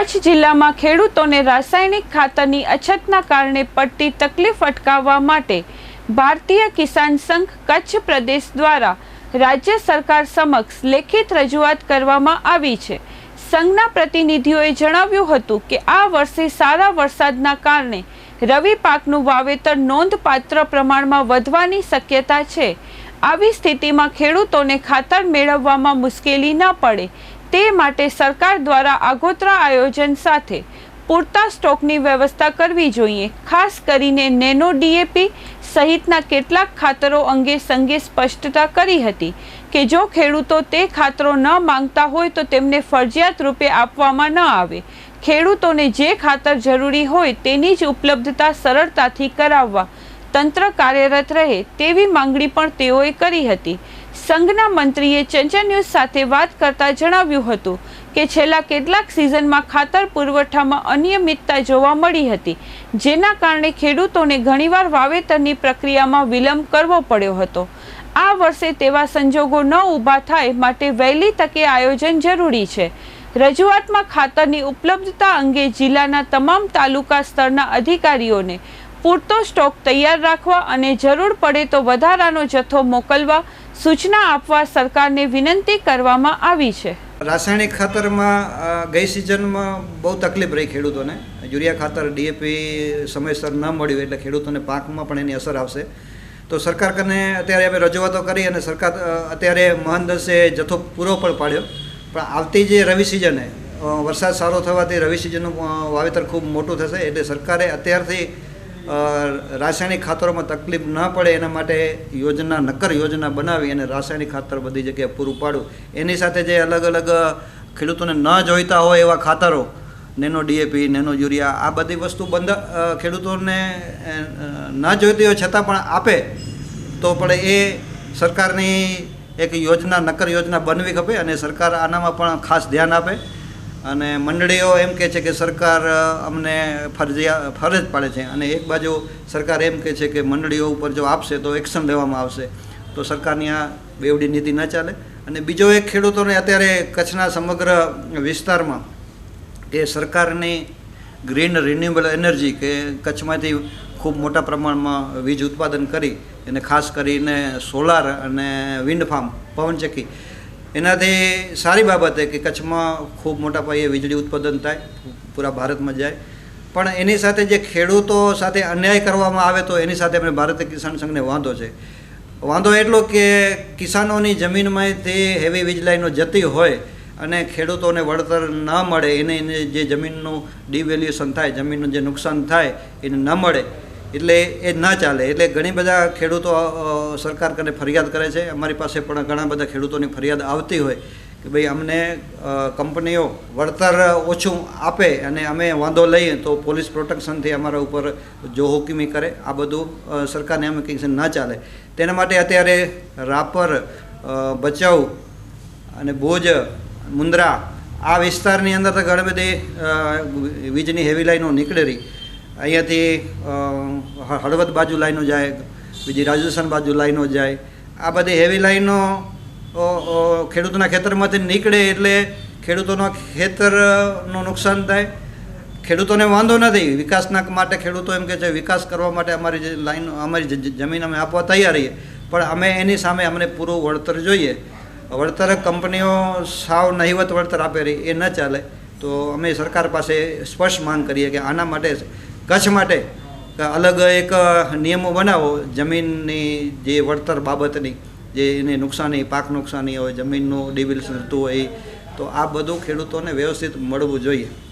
કચ્છ જિલ્લામાં ખેડૂતોને રાસાયણિક ખાતરની અછતના કારણે પડતી તકલીફ અટકાવવા માટે ભારતીય કિસાન સંઘ કચ્છ પ્રદેશ દ્વારા રાજ્ય સરકાર સમક્ષ લેખિત રજૂઆત કરવામાં આવી છે. સંઘના પ્રતિનિધિઓએ જણાવ્યું હતું કે આ વર્ષે સારા વરસાદના કારણે રવિ પાકનું વાવેતર નોંધપાત્ર પ્રમાણમાં વધવાની શક્યતા છે. આવી સ્થિતિમાં ખેડૂતોને ખાતર મેળવવામાં મુશ્કેલી ન પડે તે માટે સરકાર દ્વારા આગોતરા આયોજન સાથે પૂરતા સ્ટોકની વ્યવસ્થા કરવી જોઈએ, ખાસ કરીને નેનો ડીએપી સહિતના કેટલાક ખાતરો અંગે સંઘે સ્પષ્ટતા કરી હતી કે જો ખેડૂતો તે ખાતરો ન માંગતા હોય તો તેમને ફરજિયાત રૂપે આપવામાં ન આવે. ખેડૂતોને જે ખાતર જરૂરી હોય તેની જ ઉપલબ્ધતા સરળતાથી કરાવવા તંત્ર કાર્યરત રહે તેવી માંગણી પણ તેઓએ કરી હતી. સંઘના મંત્રીએ ચંચળ ન્યૂઝ સાથે વાત કરતા જણાવ્યું હતું કે છેલ્લા કેટલાક સિઝનમાં ખાતર પુરવઠામાં અનિયમિતતા જોવા મળી હતી, જેના કારણે ખેડૂતોને ઘણીવાર વાવેતરની પ્રક્રિયામાં વિલંબ કરવો પડ્યો હતો. આ વર્ષે તેવા સંજોગો ન ઊભા થાય માટે વહેલી તકે આયોજન જરૂરી છે. રજૂઆતમાં ખાતરની ઉપલબ્ધતા અંગે જિલ્લાના તમામ તાલુકા સ્તરના અધિકારીઓને પૂરતો સ્ટોક તૈયાર રાખવા અને જરૂર પડે તો વધારાનો જથ્થો મોકલવા સૂચના આપવા સરકારને વિનંતી કરવામાં આવી છે. રાસાયણિક ખાતરમાં ગઈ સિઝનમાં બહુ તકલીફ રહી ખેડૂતોને. યુરિયા ખાતર ડીએપી સમયસર ન મળ્યું એટલે ખેડૂતોને પાકમાં પણ એની અસર આવશે. તો સરકાર કને અત્યારે અમે રજૂઆતો કરી અને સરકાર અત્યારે મહંદસે જથ્થો પૂરો પણ પાડ્યો. પણ આવતી જે રવિ સિઝને વરસાદ સારો થવાથી રવિ સિઝનનું વાવેતર ખૂબ મોટું થશે એટલે સરકારે અત્યારથી રાસાયણિક ખાતરોમાં તકલીફ ન પડે એના માટે યોજના, નક્કર યોજના બનાવી અને રાસાયણિક ખાતર બધી જગ્યાએ પૂરું પાડવું એની સાથે જે અલગ અલગ ખેડૂતોને ન જોઈતા હોય એવા ખાતરો, નેનો ડીએપી, નેનો યુરિયા, આ બધી વસ્તુ બંધ ખેડૂતોને ન જોઈતી હોય છતાં પણ આપે, તો પણ એ સરકારની એક યોજના, નક્કર યોજના બનવી ખપે અને સરકાર આનામાં પણ ખાસ ધ્યાન આપે. અને મંડળીઓ એમ કહે છે કે સરકાર અમને ફરજિયા, ફરજ પાડે છે. અને એક બાજુ સરકાર એમ કહે છે કે મંડળીઓ ઉપર જો આપશે તો એક્શન લેવામાં આવશે. તો સરકારની આ બેવડી નીતિ ન ચાલે. અને બીજો એક ખેડૂતોને અત્યારે કચ્છના સમગ્ર વિસ્તારમાં કે સરકારની ગ્રીન રિન્યુએબલ એનર્જી કે કચ્છમાંથી ખૂબ મોટા પ્રમાણમાં વીજ ઉત્પાદન કરી અને ખાસ કરીને સોલાર અને વિન્ડ ફાર્મ, પવનચક્કી એનાથી સારી બાબત છે કે કચ્છમાં ખૂબ મોટા પાયે વીજળી ઉત્પાદન થાય, પૂરા ભારતમાં જાય. પણ એની સાથે જે ખેડૂતો સાથે અન્યાય કરવામાં આવે તો એની સાથે આપણે ભારતીય કિસાન સંઘને વાંધો છે. વાંધો એટલો કે કિસાનોની જમીનમાંથી હેવી વીજ લાઈનો જતી હોય અને ખેડૂતોને વળતર ન મળે, એને એને જે જમીનનું ડિવેલ્યુએશન થાય, જમીનનું જે નુકસાન થાય, એને ન મળે એટલે એ ન ચાલે. એટલે ઘણી બધા ખેડૂતો સરકાર કને ફરિયાદ કરે છે. અમારી પાસે પણ ઘણા બધા ખેડૂતોની ફરિયાદ આવતી હોય કે ભાઈ અમને કંપનીઓ વળતર ઓછું આપે અને અમે વાંધો લઈએ તો પોલીસ પ્રોટેક્શનથી અમારા ઉપર જો હુકમી કરે. આ બધું સરકારને અમે કંઈક ન ચાલે. તેના માટે અત્યારે રાપર ભચાઉ અને ભુજ મુન્દ્રા આ વિસ્તારની અંદર તો ઘણી બધી વીજની હેવી લાઈનો નીકળેલી. અહીંયાથી હળવદ બાજુ લાઈનો જાય, બીજી રાજસ્થાન બાજુ લાઈનો જાય. આ બધી હેવી લાઈનો ખેડૂતોના ખેતરમાંથી નીકળે એટલે ખેડૂતોના ખેતરનું નુકસાન થાય. ખેડૂતોને વાંધો નથી, વિકાસના માટે ખેડૂતો એમ કે છે, વિકાસ કરવા માટે અમારી જે લાઈન, અમારી જમીન અમે આપવા તૈયાર છીએ. પણ અમે એની સામે અમને પૂરું વળતર જોઈએ. વળતર કંપનીઓ સાવ નહિવત વળતર આપે રહી, એ ન ચાલે. તો અમે સરકાર પાસે સ્પષ્ટ માંગ કરીએ કે આના માટે કચ્છ માટે અલગ એક નિયમો બનાવો. જમીનની જે વળતર બાબતની, જે એને નુકસાની, પાક નુકસાની હોય, જમીનનું ડિવિલ્સ થતું હોય, તો આ બધું ખેડૂતોને વ્યવસ્થિત મળવું જોઈએ.